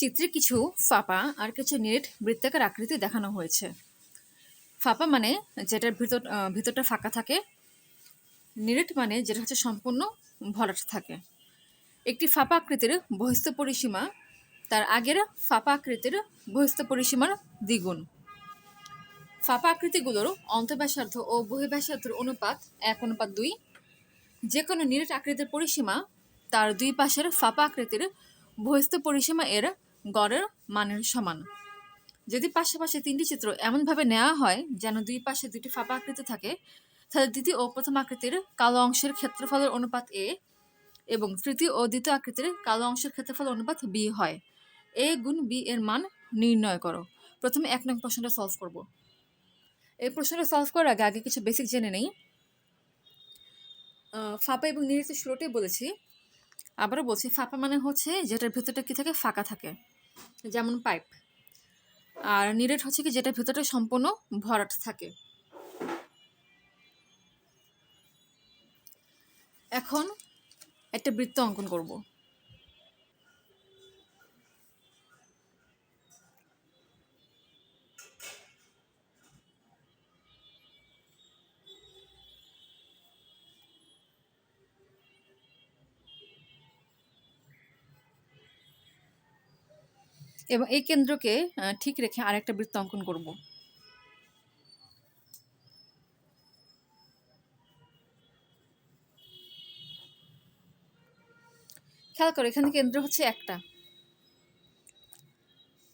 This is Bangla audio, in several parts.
চিত্রে কিছু ফাঁপা আর কিছু নেট বৃত্তাকার আকৃতি দেখানো হয়েছে। ফাঁপা মানে যেটার ভিতর ভিতরটা ফাঁকা থাকে নিরেট মানে যেটা হচ্ছে সম্পূর্ণ ভরাট থাকে। একটি ফাঁপা আকৃতির বহিস্থ পরিসীমা তার আগের ফাঁপা আকৃতির বহিস্থ পরিসীমার দ্বিগুণ। ফাঁপা আকৃতিগুলোর অন্তঃব্যাসার্ধ ও বহিঃব্যাসার্ধের অনুপাত এক, অনুপাত দুই। যে কোনো নিরেট আকৃতির পরিসীমা তার দুই পাশের ফাঁপা আকৃতির বহিস্থ পরিসীমা এর গড়ের মানের সমান। যদি পাশাপাশি তিনটি চিত্র এমনভাবে নেওয়া হয় যেন দুই পাশে দুটি ফাঁপা আকৃতি থাকে, তাহলে দ্বিতীয় ও প্রথম আকৃতির কালো অংশের ক্ষেত্রফলের অনুপাত এ এবং তৃতীয় ও দ্বিতীয় আকৃতির কালো অংশের ক্ষেত্রফল অনুপাত বি হয়। এ গুণ বি এর মান নির্ণয় করো। প্রথমে এক নং প্রশ্নটা সলভ করব। এই প্রশ্নটা সলভ করার আগে আগে কিছু বেসিক জেনে নেই। ফাঁপা এবং নিরিত শুরুতেই বলেছি। আবারও বলছি, ফাঁপা মানে হচ্ছে যেটার ভেতরটা কি থাকে? ফাঁকা থাকে। যেমন পাইপ। আর নিরেট হচ্ছে কি যেটা ভেতরটা সম্পূর্ণ ভরাট থাকে। এখন একটা বৃত্ত অঙ্কন করব। এবং এই কেন্দ্রকে ঠিক রেখে আরেকটা বৃত্ত অঙ্কন করব। খেয়াল করো, এখানে কেন্দ্র হচ্ছে একটা।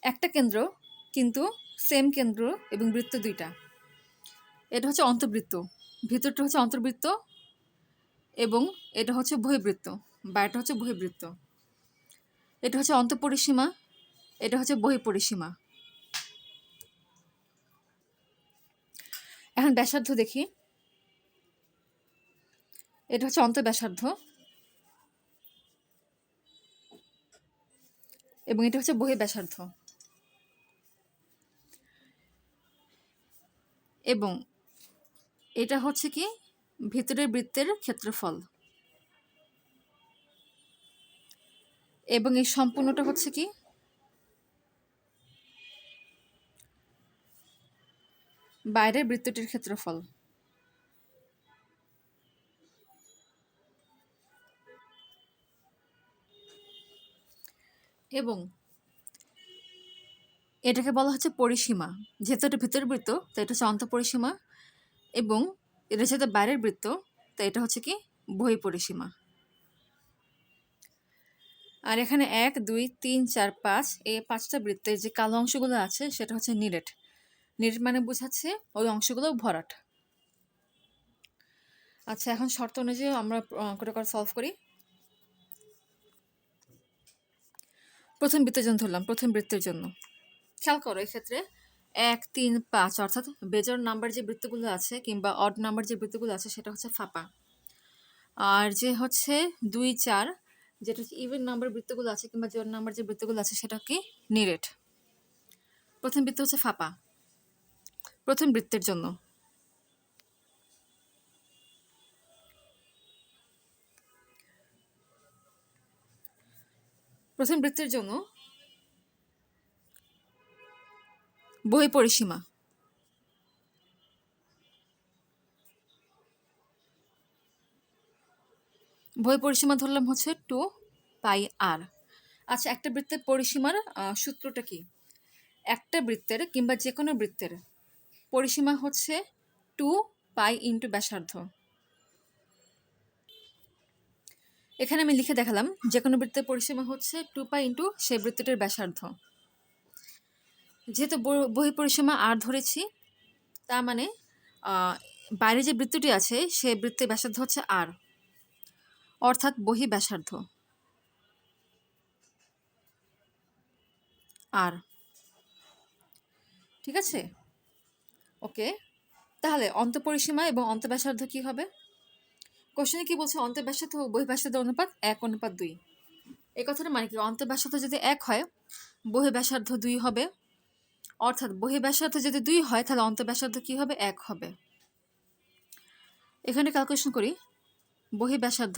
একটা কেন্দ্র কিন্তু সেম কেন্দ্র এবং বৃত্ত দুইটা। এটা হচ্ছে অন্তর্বৃত্ত ভিতরটা হচ্ছে অন্তর্বৃত্ত এবং এটা হচ্ছে বহিবৃত্ত বাইরেটা হচ্ছে বহিবৃত্ত। এটা হচ্ছে অন্তঃপরিসীমা এটা হচ্ছে বহিঃপরিসীমা এখন ব্যাসার্ধ দেখি। এটা হচ্ছে অন্তঃব্যাসার্ধ। এবং এটা হচ্ছে বহিঃব্যাসার্ধ। এবং এটা হচ্ছে কি? ভিতরের বৃত্তের ক্ষেত্রফল। এবং এই সম্পূর্ণটা হচ্ছে কি? বাইরের বৃত্তটির ক্ষেত্রফল। এবং এটাকে বলা হচ্ছে পরিসীমা। যেহেতু এটা ভিতরের বৃত্ত তো এটা হচ্ছে অন্তঃপরিসীমা। এবং এটা যেহেতু বাইরের বৃত্ত তো এটা হচ্ছে কি? বহি পরিসীমা আর এখানে এক, দুই, তিন, চার, পাঁচ, এই পাঁচটা বৃত্তের যে কালো অংশগুলো আছে, সেটা হচ্ছে নিরেট। নিরেট মানে বোঝাচ্ছে ওই অংশগুলো ভরাট। আচ্ছা এখন শর্ত অনুযায়ী আমরা করে সলভ করি? প্রথম বৃত্তের জন্য ধরলাম, প্রথম বৃত্তের জন্য। খেয়াল করো, এক্ষেত্রে এক, তিন, পাঁচ, অর্থাৎ বেজর নাম্বার যে বৃত্তগুলো আছে কিংবা অড নাম্বার যে বৃত্তগুলো আছে, সেটা হচ্ছে ফাঁপা। আর যে হচ্ছে দুই, চার, যেটা হচ্ছে ইভেন নাম্বার বৃত্তগুলো আছে কিংবা জোর নাম্বার যে বৃত্তগুলো আছে, সেটা কি নিরেট। প্রথম বৃত্ত হচ্ছে ফাঁপা। প্রথম বৃত্তের জন্য। প্রথম বৃত্তের জন্য বহি পরিসীমা বই পরিসীমা ধরলাম হচ্ছে টু পাই আর। আচ্ছা একটা বৃত্তের পরিসীমার সূত্রটা কি? একটা বৃত্তের কিংবা যে কোনো বৃত্তের। পরিসীমা হচ্ছে টু পাই ইন্টু ব্যাসার্ধ। এখানে আমি লিখে দেখালাম যে কোনো বৃত্তের পরিসীমা হচ্ছে টু পাই ইন্টু সেই বৃত্তটির ব্যাসার্ধ। যেহেতু বহি পরিসীমা আর ধরেছি, তার মানে বাইরে যে বৃত্তটি আছে, সেই বৃত্তের ব্যাসার্ধ হচ্ছে আর। অর্থাৎ বহি ব্যাসার্ধ। আর। ঠিক আছে? ওকে? তাহলে অন্তঃপরিসীমা এবং অন্তঃব্যাসার্ধ কি হবে? কোশ্চেনে কি বলছে? অন্তঃব্যাসার্ধ ও বহিঃব্যাসার্ধ অনুপাত এক, অনুপাত দুই। এই কথাটা মানে কি? অন্তঃব্যাসার্ধ যদি এক হয়, বহিঃব্যাসার্ধ দুই হবে। অর্থাৎ বহিঃব্যাসার্ধ যদি দুই হয়, তাহলে অন্তঃব্যাসার্ধ কি হবে? এক হবে। এখানে ক্যালকুলেশন করি। বহিঃব্যাসার্ধ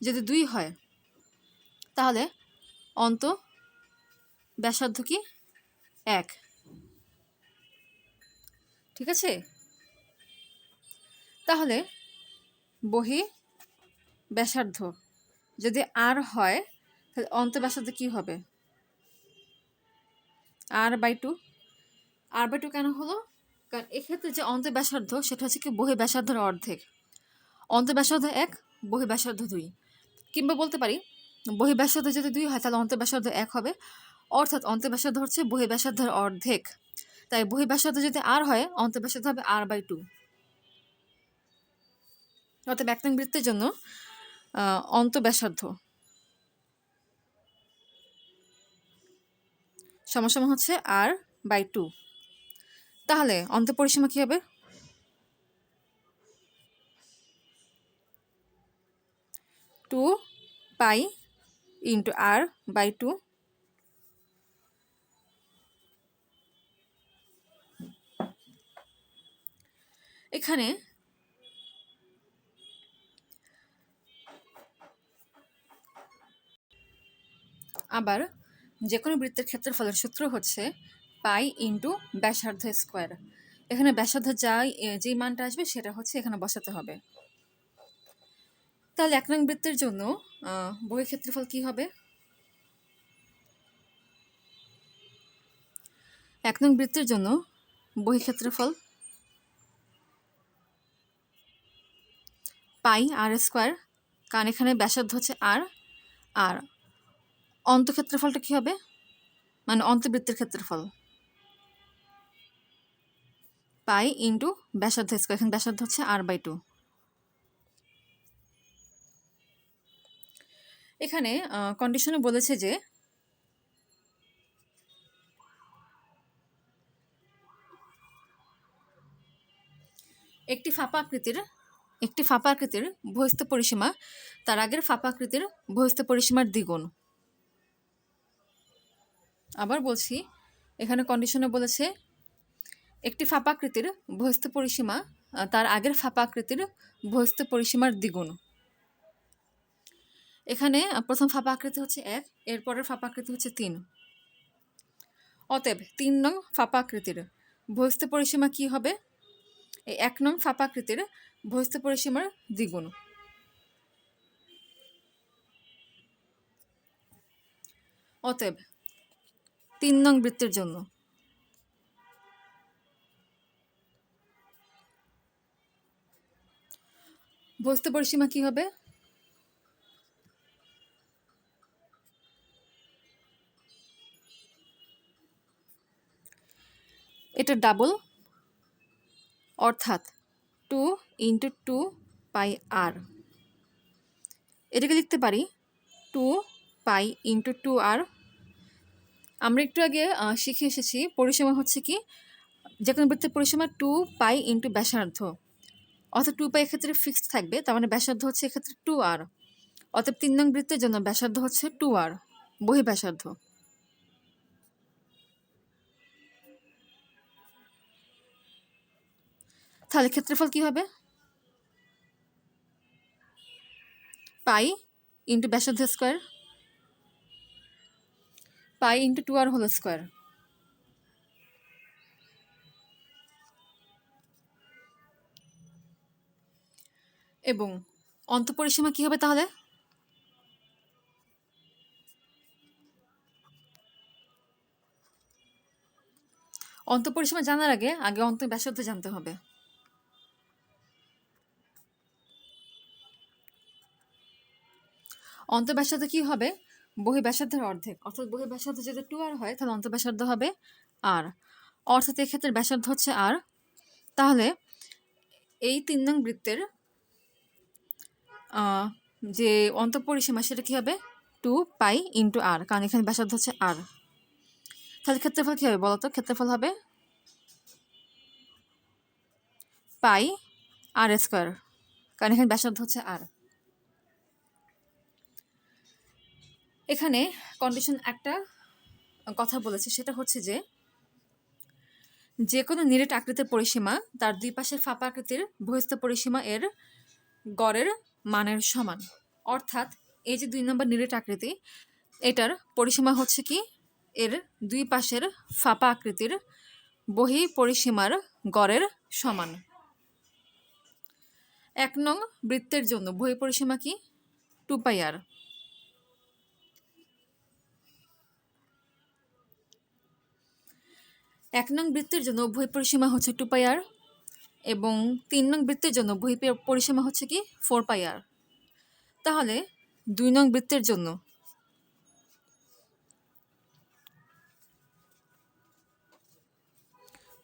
যদি দুই হয়, তাহলে অন্ত ব্যাসার্ধ কি? এক। ঠিক আছে? তাহলে বহি ব্যাসার্ধ যদি আর হয়, তাহলে অন্ত ব্যাসার্ধ কী হবে? R by two R by two কেন হলো? কারণ এক্ষেত্রে যে অন্ত ব্যাসার্ধ সেটা হচ্ছে কি বহি ব্যাসার্ধের অর্ধেক। অন্ত ব্যাসার্ধ এক, বহি ব্যাসার্ধ দুই। কিংবা বলতে পারি, বহি ব্যাসার্ধ যদি দুই হয়, তাহলে অন্ত ব্যাসার্ধ এক হবে। অর্থাৎ অন্ত ব্যাসার্ধ হচ্ছে বহি ব্যাসার্ধের অর্ধেক। তাই বহি ব্যাসার্ধ যদি আর হয় অন্ত ব্যাসার্ধ হবে আর বাই টু। অর্থাৎ ব্যাকটাং বৃত্তের জন্য আহ, অন্ত ব্যাসার্ধ সমসম হচ্ছে আর বাই টু। তাহলে অন্ত পরিসীমা কী হবে? Two pi into R by two এখানে আবার যে কোনো বৃত্তের ক্ষেত্রফলের সূত্র হচ্ছে পাই ইন্টু ব্যাসার্ধ স্কোয়ার। এখানে ব্যাসার্ধ যাই যেই মানটা আসবে সেটা হচ্ছে এখানে বসাতে হবে। তাহলে এক নং বৃত্তের জন্য বহির ক্ষেত্রফল কি হবে? এক নং বৃত্তের জন্য বহির পাই আর স্কোয়ার, কারণ এখানে ব্যাসার্ধ হচ্ছে আর আর অন্তক্ষেত্রফলটা কি হবে? মানে অন্তবৃত্তের ক্ষেত্রফল। পাই ইন্টু ব্যাসার্ধ স্কোয়ার, এখানে ব্যাসার্ধ হচ্ছে আর বাই টু এখানে কন্ডিশনে বলেছে যে একটি ফাঁপা আকৃতির একটি ফাঁপা আকৃতির বহিস্থ পরিসীমা, তার আগের ফাঁপা আকৃতির বহিস্থ পরিসীমার দ্বিগুণ। আবার বলছি, এখানে কন্ডিশনে বলেছে, একটি ফাঁপাকৃতির বহিস্থ পরিসীমা তার আগের ফাঁপাকৃতির বহিস্থ পরিসীমার দ্বিগুণ। এখানে প্রথম ফাঁপা আকৃতি হচ্ছে এক, এরপরের ফাঁপা আকৃতি হচ্ছে তিন। অতএব, তিন নং ফাঁপা আকৃতির বহিস্থ পরিসীমা কি হবে? এই এক নং ফাঁপা বহিস্থ পরিসীমার দ্বিগুণ। অতএব তিন নং বৃত্তের জন্য। বস্তু পরিসীমা কি হবে? এটা ডাবল অর্থাৎ two into two pi R এটাকে লিখতে পারি two pi into two R আমরা একটু আগে শিখে এসেছি পরিসীমা হচ্ছে কি, যে কোনো বৃত্তের পরিসীমা টু পাই ইন্টু ব্যাসার্ধ। অর্থাৎ টু পাই এক্ষেত্রে ফিক্সড থাকবে, তার মানে ব্যাসার্ধ হচ্ছে এক্ষেত্রে টু আর অতএব তিন নং বৃত্তের জন্য ব্যাসার্ধ হচ্ছে টু আর বহি ব্যাসার্ধ তাহলে ক্ষেত্রফল কি হবে? পাই ইন্টু ব্যাসার্ধ square. Pi into two R whole square এবং অন্তপরিসীমা কি হবে তাহলে? অন্তপরিসীমা জানার আগে আগে অন্ত ব্যাসার্ধ জানতে হবে। অন্ত ব্যাসার্ধ কি হবে? বহি ব্যাসার্ধের অর্ধেক। অর্থাৎ বহি ব্যাসার্ধ যদি টু আর হয়, তাহলে অন্ত ব্যাসার্ধ হবে আর অর্থাৎ এক্ষেত্রে ব্যাসার্ধ হচ্ছে আর তাহলে এই তিন নং বৃত্তের যে অন্তঃপরিসীমা, সেটা কি হবে? টু পাই ইন্টু আর কারণ এখানে ব্যাসার্ধ হচ্ছে আর তাহলে ক্ষেত্রফল কী হবে বলো তো ক্ষেত্রফল হবে পাই আর স্কোয়ার কারণ এখানে ব্যাসার্ধ হচ্ছে আর এখানে কন্ডিশন একটা কথা বলেছে, সেটা হচ্ছে যে যে কোনো নিরেট আকৃতির পরিসীমা তার দুই পাশের ফাঁপা আকৃতির বহিস্থ পরিসীমা এর গড়ের মানের সমান। অর্থাৎ এই যে দুই নম্বর নিরেট আকৃতি, এটার পরিসীমা হচ্ছে কি? এর দুই পাশের ফাঁপা আকৃতির বহি পরিসীমার গড়ের সমান। এক নং বৃত্তের জন্য বহি পরিসীমা কি? Two pi R. এক নং বৃত্তের জন্য উভয় পরিসীমা হচ্ছে টু পাই আর এবং তিন নং বৃত্তের জন্য বহি পরিসীমা হচ্ছে কি ফোর পাই আর তাহলে দুই নং বৃত্তের জন্য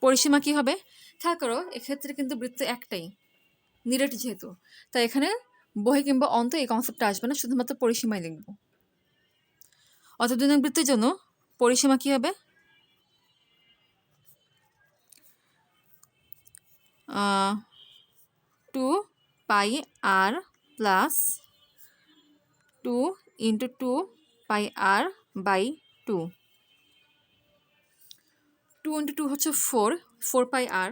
পরিসীমা কি হবে? খেয়াল করো, এক্ষেত্রে কিন্তু বৃত্ত একটাই, নিরেট যেহেতু। তাই এখানে বহি কিংবা অন্ত এই কনসেপ্টটা আসবে না, শুধুমাত্র পরিসীমাই লিখব। অর্থাৎ দুই নং বৃত্তের জন্য পরিসীমা কি হবে? Two pi R plus two into two pi R by two two into two হচ্ছে ফোর ফোর পাই আর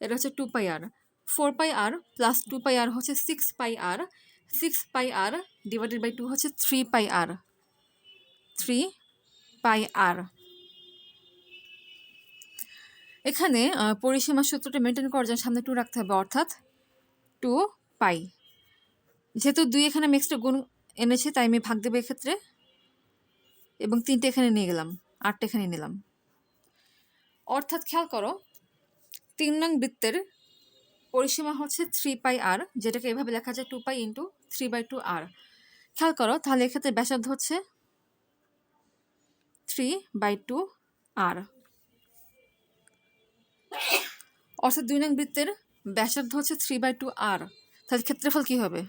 এটা হচ্ছে two pi R four pi R plus two pi R হচ্ছে six pi R six pi R divided by two হচ্ছে three pi R three pi R এখানে পরিসীমা সূত্রটা মেনটেন করার জন্য সামনে টু রাখতে হবে, অর্থাৎ টু পাই যেহেতু দুই এখানে আমি গুণ এনেছি, তাই আমি ভাগ দেবো এক্ষেত্রে। এবং তিনটে এখানে নিয়ে গেলাম, আটটা এখানে নিলাম। অর্থাৎ খেয়াল করো, তিন নং বৃত্তের পরিসীমা হচ্ছে থ্রি পাই আর যেটাকে এভাবে লেখা যায় two pi into three by two R খেয়াল করো, তাহলে এক্ষেত্রে ব্যাসার্ধ হচ্ছে থ্রি বাই টু আর অর্থাৎ দুই নং বৃত্তের ব্যাসার্ধ হচ্ছে থ্রি বাই টু আর তাহলে ক্ষেত্রফল কী হবে?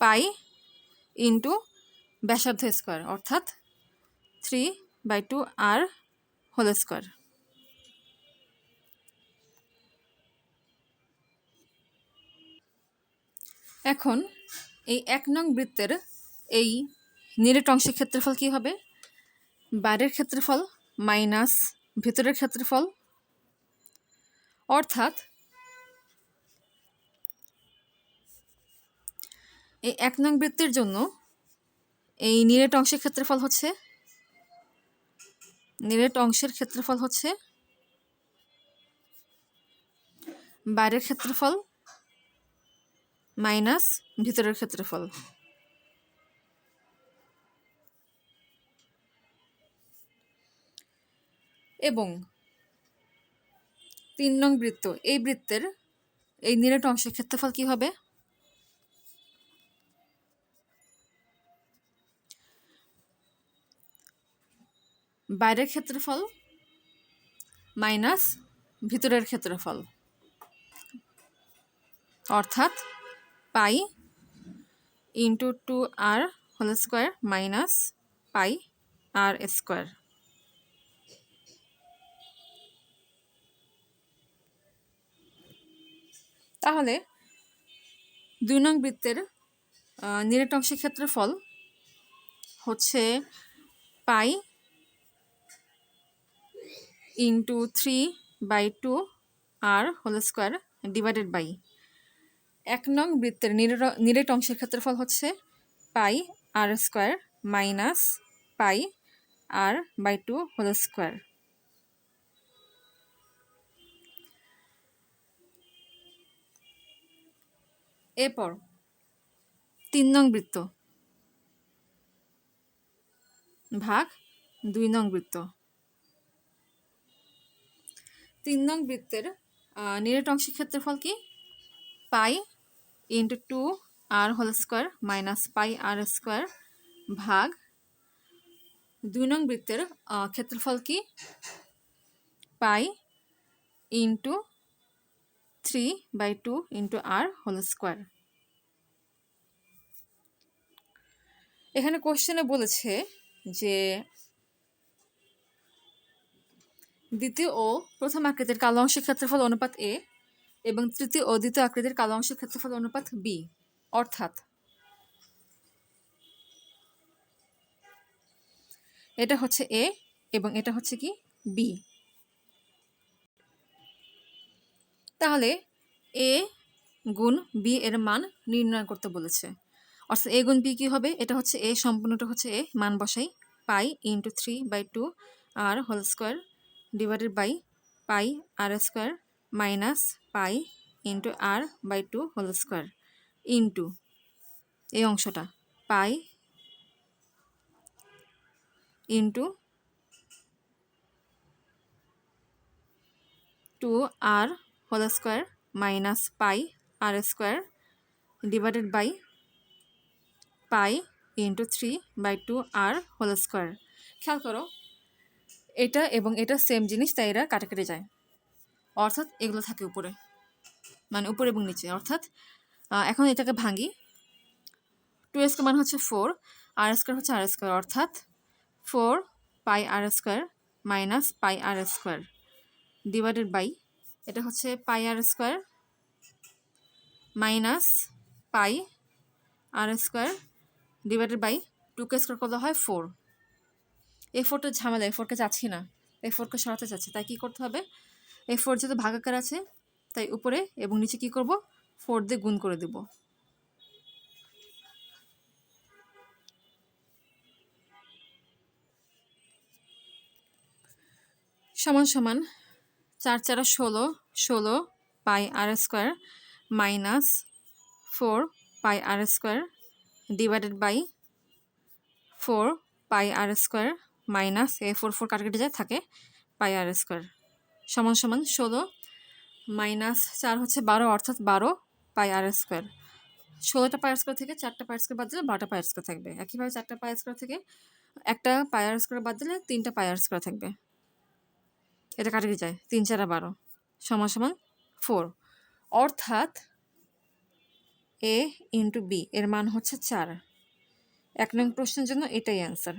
পাই ইন্টু ব্যাসার্ধ স্কোয়ার অর্থাৎ three by two R whole square এখন এই এক নং বৃত্তের এই নিরেট অংশের ক্ষেত্রফল কী হবে? বাইরের ক্ষেত্রফল মাইনাস ভেতরের ক্ষেত্রফল? অর্থাৎ এই এক নং বৃত্তের জন্য এই নিরেট অংশের ক্ষেত্রফল হচ্ছে? নিরেট অংশের ক্ষেত্রফল হচ্ছে? বাইরের ক্ষেত্রফল? মাইনাস ভিতরের ক্ষেত্রফল। এবং তিন নং বৃত্ত। এই বৃত্তের এই নিরেট অংশের ক্ষেত্রফল কি হবে? বাইরের ক্ষেত্রফল মাইনাস ভিতরের ক্ষেত্রফল। অর্থাৎ pi into two R whole square minus pi R square. তাহলে দুই নং বৃত্তের নিরেট অংশের ক্ষেত্রফল হচ্ছে pi into three by two R whole square divided by. এক নং বৃত্তের নিরেট অংশের ক্ষেত্রফল হচ্ছে pi R square minus pi R by two whole square. এরপর তিন নং বৃত্ত। ভাগ দুই নং বৃত্ত। তিন নং বৃত্তের নিরেট অংশের ক্ষেত্রফল কি? Pi into two R whole square minus pi R square ভাগ দুই নং বৃত্তের ক্ষেত্রফল কি? Pi into three by two into R whole square এখানে কোশ্চেনে বলেছে যে দ্বিতীয় ও প্রথম আকৃতির কালো অংশের ক্ষেত্রফল অনুপাত এ এবং তৃতীয় ও দ্বিতীয় আকৃতির কালো অংশের ক্ষেত্রফল অনুপাত বি অর্থাৎ এটা হচ্ছে এ এবং এটা হচ্ছে কি বি তাহলে এ গুণ বি এর মান নির্ণয় করতে বলেছে। অর্থাৎ এ গুণ বি কী হবে? এটা হচ্ছে এ, সম্পূর্ণটা হচ্ছে এ, মান বসাই pi into three by two R whole square divided by pi R square minus pi into R by two whole square into এই অংশটা pi into two R whole square minus pi R square divided by pi into three by two R whole square খেয়াল করো, এটা এবং এটা সেম জিনিস, তাই এরা কাটাকাটি যায়। অর্থাৎ এগুলো থাকে উপরে মানে উপরে এবং নিচে। অর্থাৎ এখন এটাকে ভাঙি। টু স্কোয়ার মানে হচ্ছে ফোর আর স্কোয়ার হচ্ছে আর স্কোয়ার অর্থাৎ four pi r square minus pi r square divided by এটা হচ্ছে pi r square minus pi r square divided by টুকে স্কোয়ার কত হয় ফোর। এ ফোরটা ঝামেলা এই ফোরকে চাচ্ছি না। এ ফোরকে সরাতে চাচ্ছি, তাই কী করতে হবে? এ ফোর যেহেতু ভাগাকার আছে, তাই উপরে এবং নিচে কি করব? ফোর দিয়ে গুণ করে দেব। সমান সমান চার চারা ষোলো ষোলো pi r square minus four pi r square divided by four pi r square minus A four four কাটকেটে যায় থাকে পাই আর স্কোয়ার সমান সমান ষোলো মাইনাস চার হচ্ছে বারো অর্থাৎ বারো পাই আর স্কোয়ার ষোলোটা পাই আর স্কোয়ার থেকে চারটা পাই আর স্কোয়ার বাদ দিলে বারোটা পাই আর স্কোয়ার থাকবে একইভাবে চারটা পাই আর স্কোয়ার থেকে একটা পাই আর স্কোয়ার বাদ দিলে তিনটা পাই আর স্কোয়ার থাকবে এটা কাটে যায়? তিন, চারা বারো। সমান সমান ফোর অর্থাৎ এ ইন্টু বি এর মান হচ্ছে চার। এক নং প্রশ্নের জন্য এটাই অ্যান্সার